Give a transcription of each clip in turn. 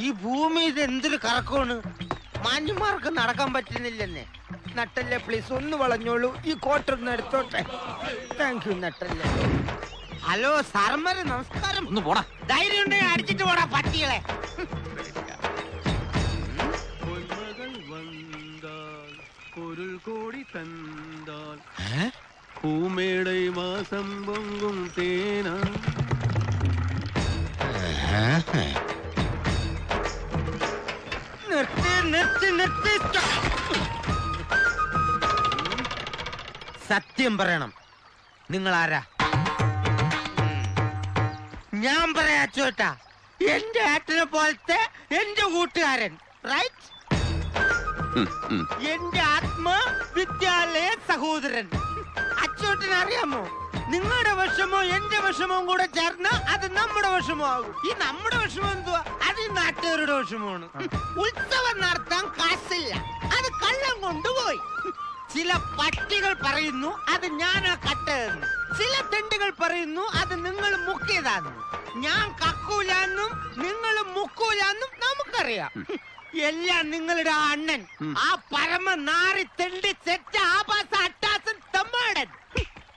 ഈ ഭൂമി ഇത് എന്തൊരു കറക്കമാണ്? മാന്യന്മാർക്ക് നടക്കാൻ പറ്റുന്നില്ലെന്നേ. നട്ടല്ലേ പ്ലീസ് ഒന്ന് വളഞ്ഞോളൂ. ഈ കോട്ടൊന്ന് എടുത്തോട്ടെ. താങ്ക് യു നട്ടല്ലേ. ഹലോ സാർമാര് നമസ്കാരം. ഒന്ന് പോടാ. ധൈര്യം ഉണ്ടെങ്കിൽ അടിച്ചിട്ട് പോടാ പട്ടികളെ. കോടി തന്താൽ പൂമേടൈ മാസം പൊങ്കും തേനാ. നിർത്തി നിർത്തി നിർത്തി. സത്യം പറയണം. നിങ്ങൾ ആരാ ഞാൻ പറയാ ചോട്ടാ എന്റെ ഏട്ടനെ പോലത്തെ എന്റെ കൂട്ടുകാരൻ. റൈറ്റ് എന്റെ ആത്മ വിദ്യാലയ സഹോദരൻ. അച്ചോട്ടന് അറിയാമോ നിങ്ങളുടെ വിഷമോ എന്റെ വിഷമവും കൂടെ ചേർന്ന് അത് നമ്മുടെ വിഷമമാകും ഈ നമ്മുടെ വിഷമം എന്തുവാ? അത് ഈ നാട്ടുകാരുടെ വിഷമമാണ്. ഉത്സവം നടത്താൻ കാശില്ല. അത് കള്ളം കൊണ്ടുപോയി. ചില പട്ടികൾ പറയുന്നു അത് ഞാനാ കട്ടതെന്ന്. ചില തെണ്ടുകൾ പറയുന്നു അത് നിങ്ങൾ മുക്കിയതാന്ന്. ഞാൻ കക്കൂലെന്നും നിങ്ങൾ മുക്കൂലെന്നും നമുക്കറിയാം. എല്ലാം നിങ്ങളുടെ ആ അണ്ണൻ. ആ പരമ നാറി തെണ്ടി തെറ്റ ആഭാസ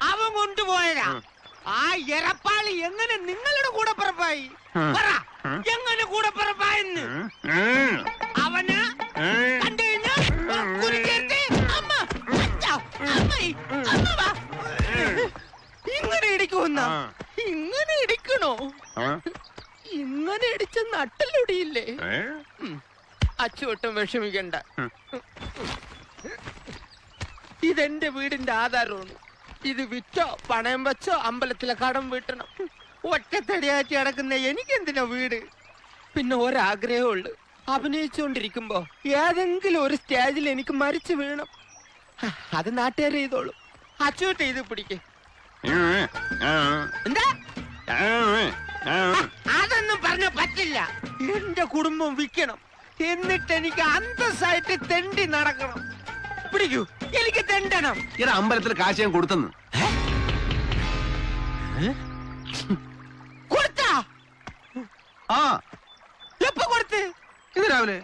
അവൻ കൊണ്ടുപോയതാ. ആ എറപ്പാളി എങ്ങനെ നിങ്ങളുടെ കൂടെ പിറപ്പായി? പറ എങ്ങനെ കൂടെ പിറപ്പായെന്ന്? അവന് കണ്ടു അമ്മ വാ. ഇങ്ങനെ ഇടിക്കുന്ന ഇങ്ങനെ ഇടിക്കണോ? ഇങ്ങനെ ഇടിച്ച നട്ടലൊടിയില്ലേ? അച്ചുവട്ടം വിഷമിക്കണ്ട. ഇതെന്റെ വീടിന്റെ ആധാരമാണ്. ഇത് വിറ്റോ പണയം വെച്ചോ അമ്പലത്തിലെ കടം വീട്ടണം. ഒറ്റത്തടിയാറ്റി എനിക്ക് എനിക്കെന്തിനാ വീട്? പിന്നെ ഒരാഗ്രഹമുള്ളു അഭിനയിച്ചുകൊണ്ടിരിക്കുമ്പോ ഏതെങ്കിലും ഒരു സ്റ്റേജിൽ എനിക്ക് മരിച്ചു വീണം. അത് നാട്ടുകാർ ചെയ്തോളൂ. അച്ചൂട്ട് ചെയ്ത് പിടിക്ക്. എന്താ? അതൊന്നും പറഞ്ഞ പറ്റില്ല. എന്റെ കുടുംബം വിൽക്കണം. എന്നിട്ട് എനിക്ക് അന്തസ്സായിട്ട് തെണ്ടി നടക്കണം. പിടിക്കൂ. എനിക്ക് തെണ്ടണം. ഇറ അമ്പലത്തിൽ കാശ് ഞാൻ കൊടുത്തെന്ന്. കൊടുത്താ? ആ. എപ്പോ കൊടുത്ത്? ഇന്ന് രാവിലെ.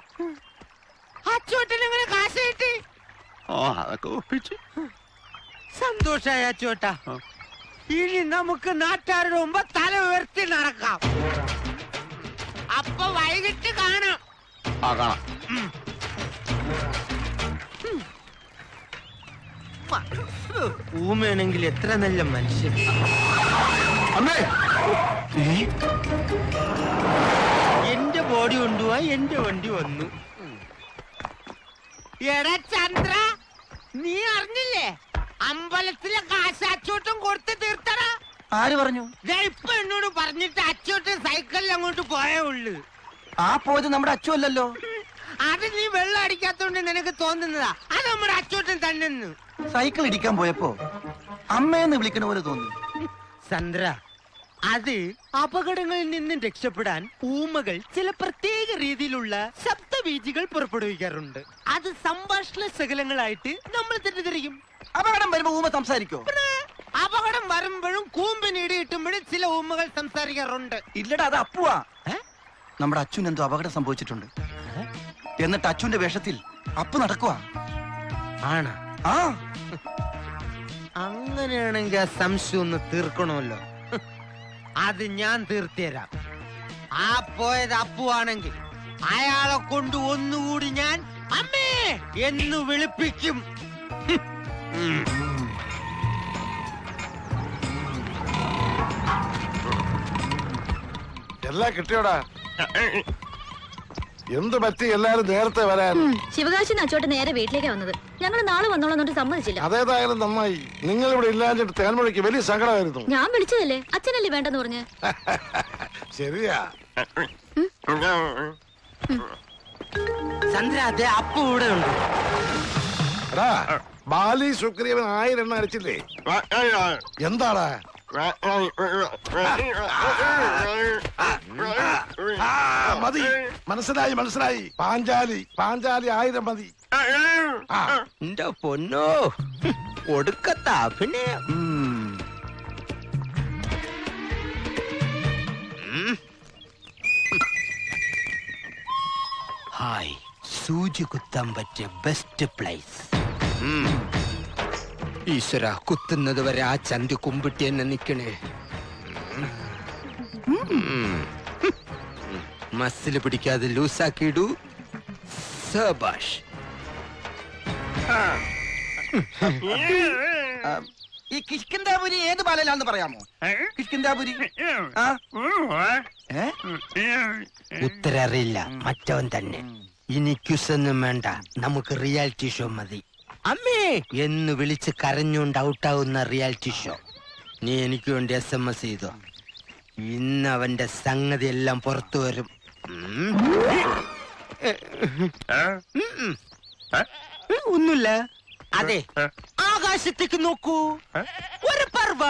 ഇങ്ങനെ കാശ് കിട്ടി. ഓ അതൊക്കെ ഒപ്പിച്ചു. സന്തോഷായ ചോട്ട ആ. ഇനി നമുക്ക് നാട്ടുകാരുടെ മുമ്പ് തല ഉയർത്തി നടക്കാം. അപ്പൊ വൈകിട്ട് കാണാം. ആ കാണാം. ഊമയാണെങ്കിൽ എത്ര നല്ല മനുഷ്യൻ. അമ്മേ! എന്റെ ബോഡി കൊണ്ടുപോവാ എന്റെ വണ്ടി വന്നു. എടാ ചന്ദ്ര നീ അറിഞ്ഞില്ലേ? അമ്പലത്തിലെ കാശ് അച്ചോട്ടും കൊടുത്ത് തീർത്തടാ. ആര് പറഞ്ഞു? ഇപ്പൊ എന്നോട് പറഞ്ഞിട്ട് അച്ചോട്ടും സൈക്കിളിൽ അങ്ങോട്ട് പോയേ ഉള്ളു. ആ പോയത് നമ്മുടെ അച്ചു അല്ലല്ലോ. അത് നീ വെള്ളം അടിക്കാത്തോണ്ട് നിനക്ക് തോന്നുന്നതാ. അത് നമ്മുടെ അച്ചോട്ടൻ തന്നെ സൈക്കിൾ ഇടിക്കാൻ പോയപ്പോ അമ്മയെന്ന് വിളിക്കണ പോലെ തോന്നി. ചന്ദ്ര അത് അപകടങ്ങളിൽ നിന്നും രക്ഷപ്പെടാൻ ഊമകൾ ചില പ്രത്യേക രീതിയിലുള്ള ശബ്ദബീജികൾ പുറപ്പെടുവിക്കാറുണ്ട്. അത് സംഭാഷണ ശകലങ്ങളായിട്ട് നമ്മൾ തെറ്റിദ്ധരിക്കും. അപകടം വരുമ്പോ ഊമ സംസാരിക്കോ? അപകടം വരുമ്പോഴും കൂമ്പിന് ഇടി കിട്ടുമ്പോഴും ചില ഊമകൾ സംസാരിക്കാറുണ്ട്. ഇല്ലടാ അത് അപ്പുവാ. നമ്മുടെ അച്ഛൻ എന്തോ അപകടം സംഭവിച്ചിട്ടുണ്ട്. എന്നിട്ട് അച്ഛന്റെ വേഷത്തിൽ അപ്പു നടക്കുക ആണ്? ആ. അങ്ങനെയാണെങ്കിൽ ആ സംശയം ഒന്ന് തീർക്കണമല്ലോ. അത് ഞാൻ തീർത്തുതരാം ആ പോയത് അപ്പുവാണെങ്കിൽ അയാളെ കൊണ്ട് ഒന്നുകൂടി ഞാൻ അമ്മേ എന്ന് വിളിപ്പിക്കും. എല്ലാം കിട്ടിയോടാ? എന്ത് പറ്റി? എല്ലാരും നേരത്തെ വരാൻ. ശിവകാശി അച്ചോട്ട് നേരെ വീട്ടിലേക്കാ വന്നത്. ഞങ്ങൾ നാളെ വന്നോളന്നിട്ട് സമ്മതിച്ചില്ല. അതേതായാലും നന്നായി. നിങ്ങൾ ഇവിടെ ഇല്ലാഞ്ഞിട്ട് തേൻമൊഴിക്ക് വലിയ സങ്കടമായിരുന്നു. ഞാൻ വിളിച്ചതല്ലേ? അച്ഛനല്ലേ വേണ്ടെന്ന് പറഞ്ഞ്? ശരിയാ. അപ്പു ഇവിടെ ഉണ്ട്. ബാലി സുക്രീവൻ ആയിരം എണ്ണ അടിച്ചില്ലേ? എന്താടാ? മതി. മനസ്സിലായി മനസ്സിലായി. പാഞ്ചാലി പാഞ്ചാലി ആയിരം മതി. എന്റെ പൊന്നോ. ഒടുക്കത്ത അഭിനയം. ഹായ്. സൂചി കുത്താൻ പറ്റിയ ബെസ്റ്റ് പ്ലേസ്. ഈശ്വര കുത്തുന്നത് വരെ ആ ചന്തി കുമ്പിട്ടി എന്നെ നിക്കണേ. മസിൽ പിടിക്കാതെ ലൂസാക്കിയിടൂ. സബാഷ്. ഈ കിഷ്കിന്താപുരി ഏത് ബാലയിലാന്ന് പറയാമോ? കിഷ്കിന്താപുരി ഉത്തരറിയില്ല മറ്റവൻ തന്നെ. ഇനി ക്യുസൊന്നും വേണ്ട നമുക്ക് റിയാലിറ്റി ഷോ മതി. അമ്മേ! എന്ന് വിളിച്ച് കരഞ്ഞുകൊണ്ട് ഔട്ടാവുന്ന റിയാലിറ്റി ഷോ. നീ എനിക്ക് വേണ്ടി എസ് എം എസ് ചെയ്തോ. ഇന്ന് അവന്റെ സംഗതി എല്ലാം പുറത്തു വരും. ഒന്നുമില്ല. അതെ ആകാശത്തേക്ക് നോക്കൂ. ഒരു പർവ.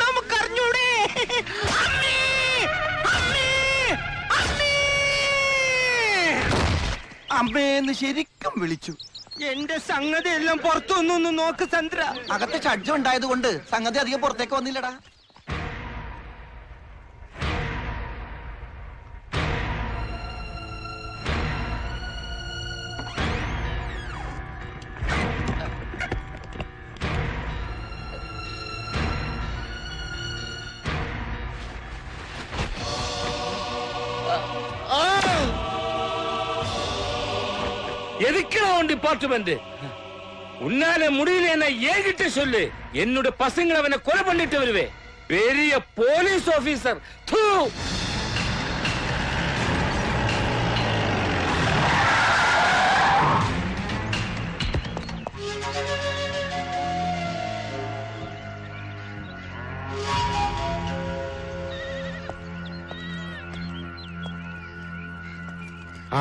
നമുക്കറിഞ്ഞൂടെ. അമ്മേന്ന് ശരിക്കും വിളിച്ചു. എന്റെ സംഗതി എല്ലാം പുറത്തു നോക്ക് ചന്ദ്ര. അകത്ത് ഷഡ്ജം ഉണ്ടായത് കൊണ്ട് സംഗതി അധികം പുറത്തേക്ക് വന്നില്ലടാ. எதுக்குடா உன் டிபார்ட்மெண்ட் உன்னால முடியலன்னா ஏகிட்ட சொல்லு. என்னோட பசங்களை அவனை கொலை பண்ணிட்டு வருவேன். பெரிய போலீஸ் ஆபீசர் தூ!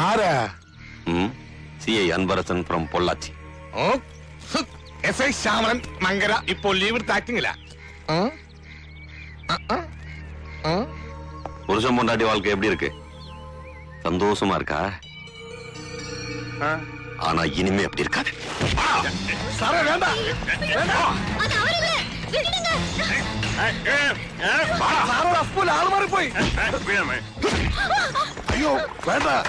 ஆரா CI Anbarasan from Pollachi. S I Samaran மங்கரா. இப்போ லீவ் எடுத்து ஆக்டிங்களா புருஷன் பொண்டாட்டி வாழ்க்கை எப்படி இருக்கு? சந்தோஷமா இருக்கா? ஆனா இனிமே அப்படி இருக்காது. சர வேண்டாம் போய். ஐயோ வேண்டாம்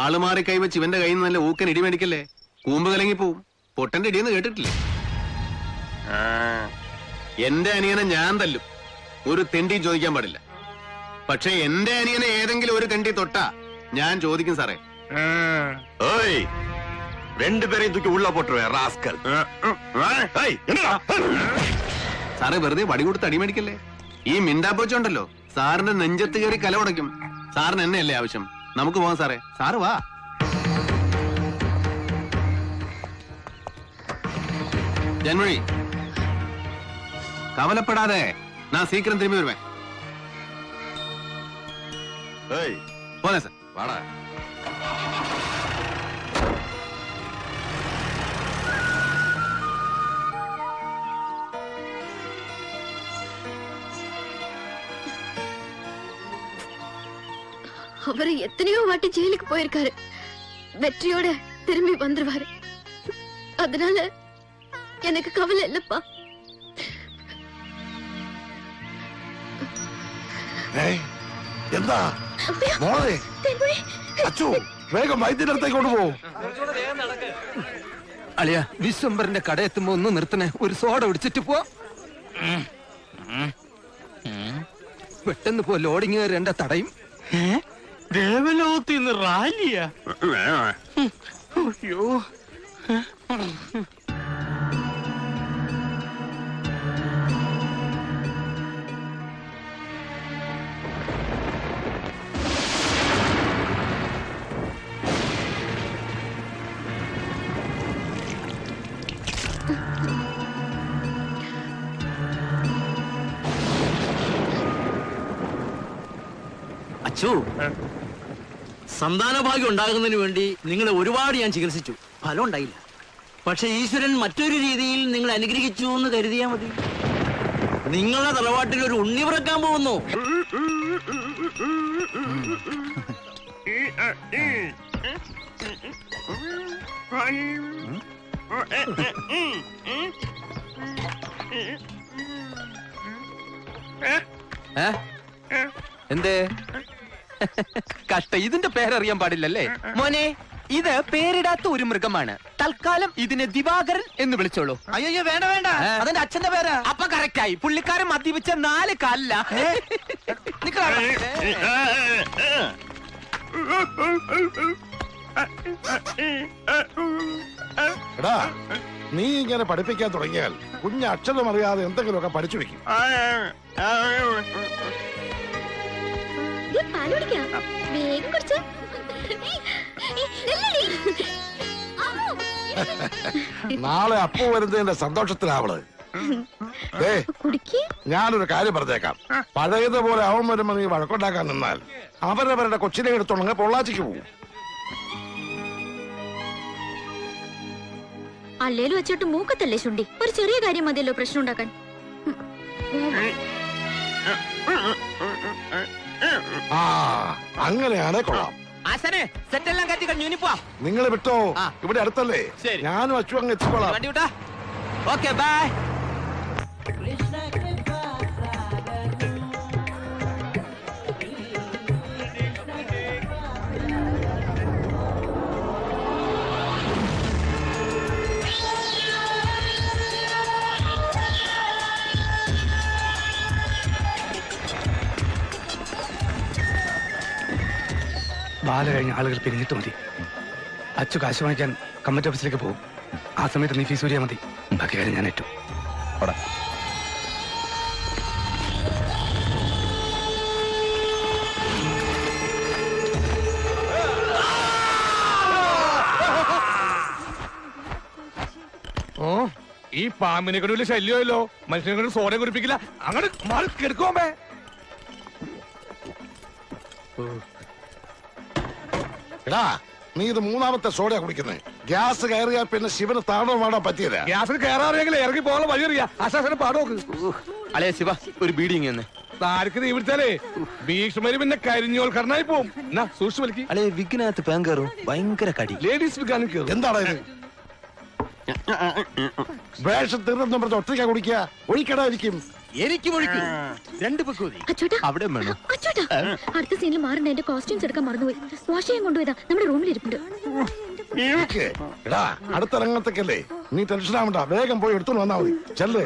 ആൾ മാറി കൈവച്ച് ഇവന്റെ കയ്യിൽ നിന്ന് നല്ല ഊക്കൻ ഇടി മേടിക്കല്ലേ? കൂമ്പ് കലങ്ങി പോവും. പൊട്ടന്റെ ഇടിയെന്ന് കേട്ടിട്ടില്ലേ? എന്റെ അനിയനെ ഞാൻ തല്ലും. ഒരു തെണ്ടിയും ചോദിക്കാൻ പാടില്ല. പക്ഷെ എന്റെ അനിയനെ ഏതെങ്കിലും ഒരു തെണ്ടി തൊട്ടാ ഞാൻ ചോദിക്കും സാറേ. രണ്ടുപേരെയും തൂക്കി ഉള്ള പൊട്ടുവേ റാസ്കൽ. ഏയ്, എന്നടാ? വെറുതെ വടി കൊടുത്ത് അടിമേടിക്കല്ലേ ഈ മിണ്ടാപ്പോച്ചുണ്ടല്ലോ സാറിന്റെ നെഞ്ചത്ത് കയറി കല ഉടയ്ക്കും. സാറിന് എന്നെയല്ലേ ആവശ്യം? നമുക്ക് പോവാം സാറേ. സാറ് വാ. ജന്മഴി കവലപ്പെടാതെ நான் சீக்கிரம் திரும்பி வருவேன். ஏய். சார். வாடா. அவரு எத்தனையோ வாட்டி ஜெயிலுக்கு போயிருக்காரு. வெற்றியோட திரும்பி வந்துருவாரு. அதனால எனக்கு கவலை இல்லப்பா. എന്താ? മോളെ അച്ചു വേഗം വൈദ്യുതി അടുത്തേക്ക് കൊണ്ടുപോകും അളിയ വിശ്വംബറിന്റെ കടയെത്തുമ്പോ ഒന്ന് നിർത്തണേ. ഒരു സോഡ ഒടിച്ചിട്ട് പോ. പെട്ടെന്ന് പോ ലോഡിങ് കയറേണ്ട തടയും. ദേവലോകത്തിന്ന് റാലിയാ? അയ്യോ. അച്ചു. സന്താന ഭാഗ്യം ഉണ്ടാകുന്നതിന് വേണ്ടി നിങ്ങളെ ഒരുപാട് ഞാൻ ചികിത്സിച്ചു. ഫലം ഉണ്ടായില്ല. പക്ഷെ ഈശ്വരൻ മറ്റൊരു രീതിയിൽ നിങ്ങൾ അനുഗ്രഹിച്ചു എന്ന് കരുതിയാ മതി. നിങ്ങളുടെ തറവാട്ടിൽ ഒരു ഉണ്ണി പിറക്കാൻ പോകുന്നു. എന്തേ? കഷ്ട. ഇതിന്റെ പേരറിയാൻ പാടില്ലല്ലേ? മോനെ ഇത് പേരിടാത്ത ഒരു മൃഗമാണ്. തൽക്കാലം ഇതിനെ ദിവാകരൻ എന്ന് വിളിച്ചോളൂ. അയ്യോ വേണ്ട വേണ്ട. അതെന്റെ അച്ഛന്റെ പേരാ. അപ്പൊ കറക്റ്റായി. പുള്ളിക്കാരൻ മദ്യപിച്ച നാല് കാലില്ല എടാ നീ ഇങ്ങനെ പഠിപ്പിക്കാൻ തുടങ്ങിയാൽ കുഞ്ഞ് അക്ഷരം അറിയാതെ എന്തെങ്കിലുമൊക്കെ പഠിച്ചു വെക്കും. പാൽ കുടിക്കാം. വേഗം കുടിച്ചോ. നാളെ അപ്പു വരുന്നതിന്റെ സന്തോഷത്തിലാവൾ ഞാനൊരു കാര്യം പറഞ്ഞേക്കാം പഴയതുപോലെ അവൻ വരുമ്പോ നീ വഴക്കുണ്ടാക്കാൻ നിന്നാൽ അവരവരുടെ കൊച്ചിനെ എടുത്തോളങ്ങ് പൊള്ളാച്ചിക്ക് പോകും അല്ലേലും വെച്ചിട്ട് മൂക്കത്തല്ലേ ചുണ്ടി ഒരു ചെറിയ കാര്യം മതിയല്ലോ പ്രശ്നം ഉണ്ടാക്കാൻ ആ അങ്ങനെയാണേ കൊള്ളാം. ആശാനെ സെറ്റെല്ലാം കത്തി കഴിഞ്ഞു ഇനി പോവാം നിങ്ങൾ വിട്ടോ? ആ. ഇവിടെ അടുത്തല്ലേ? ശരി. ഞാനും അച്ചു അങ്ങ് എത്തിക്കോളാം. വണ്ടി വിട്ടാ? ഓക്കെ ബൈ ബാല കഴിഞ്ഞ ആളുകൾ പിരിഞ്ഞിട്ട് മതി. അച്ചു കാശ് വാങ്ങിക്കാൻ കമ്മിറ്റി ഓഫീസിലേക്ക് പോകും. ആ സമയത്ത് നീ ഫീസ് ഊരിയാൽ മതി. ബാക്കി കാര്യം ഞാൻ ഏറ്റു. ഓ ഈ പാമ്പിനെ കൊണ്ട് വലിയ ശല്യമല്ലോ മനുഷ്യനെ കൊണ്ട് സോനെ കുറിപ്പിക്കില്ല അങ്ങനെ മാറി കെടുക്കോമ്പേ എടാ നീ ഇത് മൂന്നാമത്തെ സോഡയാ കുടിക്കുന്നത് ഗ്യാസ് കയറിയാ പിന്നെ ശിവന് താണോ മാടാൻ പറ്റിയത്. ഗ്യാസിന് കയറാറിയെങ്കിൽ ഇറങ്ങി പോകാൻ വഴി അറിയാ അശാസന പാടോക്ക് അളേ ശിവ ഒരു ബീഡിങ് താരക്ക് നീ വിളിച്ചാലേ? ഭീഷ്മര് പിന്നെ കരിഞ്ഞോൽക്കരനായി പോവും. എന്നാ സൂക്ഷിച്ചു വലിക്ക് അളേ വിഘ്നകത്ത് പാൻ കയറും. ഭയങ്കര കടി. ലേഡീസ് വിൽക്കാനും കയറും. എന്താണ് ഇത്? വേഷം തീർന്നു പറഞ്ഞ ഒറ്റയ്ക്കാ കുടിക്കുക? ഒഴിക്കടായിരിക്കും എനിക്കും ഒഴിക്കും. രണ്ട് പക്കൂതി അച്ചോട്ടാ. അവിടെ വേണോ? അച്ചോട്ടാ. അടുത്ത സീനിൽ മാറണ്ട എന്റെ കോസ്റ്റ്യൂംസ് എടുക്കാൻ മറന്നുപോയി. വാഷ് ചെയ്യാൻ കൊണ്ടുപോയതാ. നമ്മുടെ റൂമിൽ ഇരിപ്പുണ്ട്. അടുത്ത രംഗത്തേക്കല്ലേ നീ ടെൻഷൻ ആവണ്ട. വേഗം പോയി എടുത്തോണ്ട് വന്നാ മതി. ചെല്ലേ.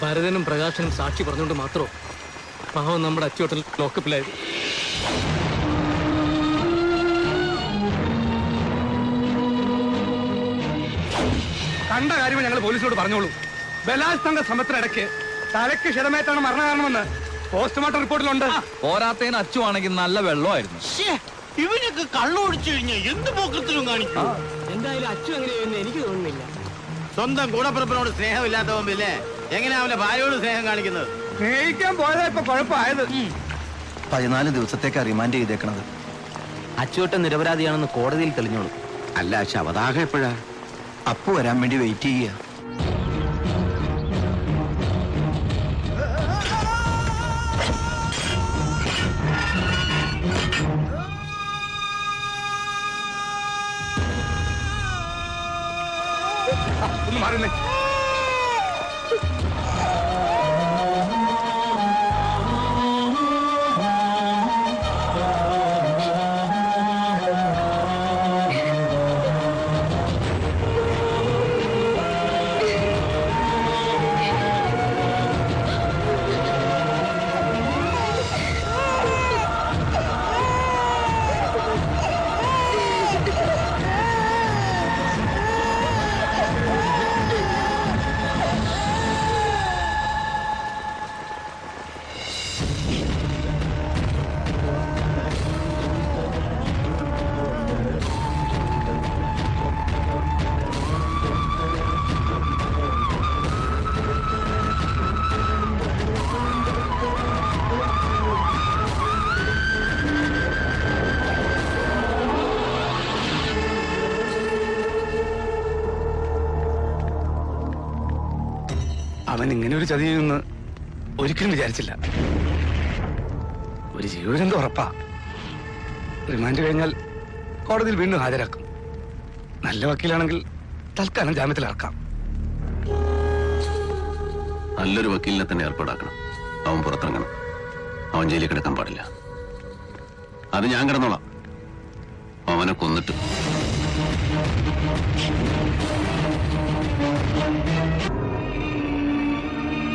ഭരതനും പ്രകാശനും സാക്ഷി പറഞ്ഞുകൊണ്ട് മാത്രം? പാവം നമ്മുടെ അച്ചുവട്ടൽ ലോക്കപ്പിലായത് കണ്ട കാര്യം ഞങ്ങൾ പോലീസിനോട് പറഞ്ഞോളൂ. ബലാത്സംഗ ശ്രമത്തിനിടയ്ക്ക് തലയ്ക്ക് ക്ഷതമേറ്റാണ് മരണകാരണമെന്ന് പോസ്റ്റ്മോർട്ടം റിപ്പോർട്ടിലുണ്ട്. പോരാത്തേന് അച്ചുവാണെങ്കിൽ നല്ല വെള്ളമായിരുന്നു. ഇവനൊക്കെ കള്ളു കുടിച്ചു കഴിഞ്ഞാൽ എന്ത് പോക്കത്തിലും കാണിക്കും? എന്തായാലും അച്ചു അങ്ങനെയെന്ന് എനിക്ക് തോന്നുന്നില്ല. സ്വന്തം കൂടപ്പിറപ്പിനോട് സ്നേഹമില്ലാത്തവല്ലേ എങ്ങനെയാ അവന്റെ ഭാര്യയോട് സ്നേഹം കാണിക്കുന്നത്? സ്നേഹിക്കാൻ പോയതാ ഇപ്പൊ കുഴപ്പമായത്. പതിനാല് ദിവസത്തേക്ക് റിമാൻഡ് ചെയ്തേക്കണത്. അച്ചുവട്ടം നിരപരാധിയാണെന്ന് കോടതിയിൽ തെളിഞ്ഞോളൂ. അല്ല ശവദാഹം എപ്പോഴാ? അപ്പു വരാൻ വേണ്ടി വെയിറ്റ് ചെയ്യുക. ഒന്ന് മാറുന്നേ അവൻ ഇങ്ങനെ ഒരു ചതി ചെയ്യുമെന്ന് ഒരിക്കലും വിചാരിച്ചില്ല. ഒരു ജീവനെന്തോ ഉറപ്പാ. റിമാൻഡ് കഴിഞ്ഞാൽ കോടതിയിൽ വീണ്ടും ഹാജരാക്കും. നല്ല വക്കീലാണെങ്കിൽ തൽക്കാലം ജാമ്യത്തിൽ ഇറക്കാം. നല്ലൊരു വക്കീലിനെ തന്നെ ഏർപ്പാടാക്കണം. അവൻ പുറത്തിറങ്ങണം. അവൻ ജയിലിൽ കിടക്കാൻ പാടില്ല. അത് ഞാൻ കിടന്നോളാം. അവനെ കൊന്നിട്ട്.